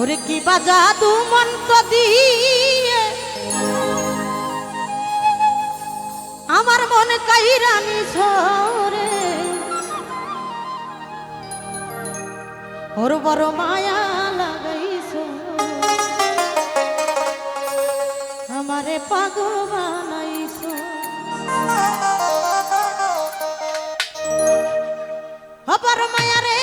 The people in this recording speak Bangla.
ওরে কি বাজা দু মন্ত দিয়ে? আমার মনে কাইরানি সরে ওর বড় মায়া লাগাইছ। আমারে পাগল বানাইছ। আবার মায়া রে।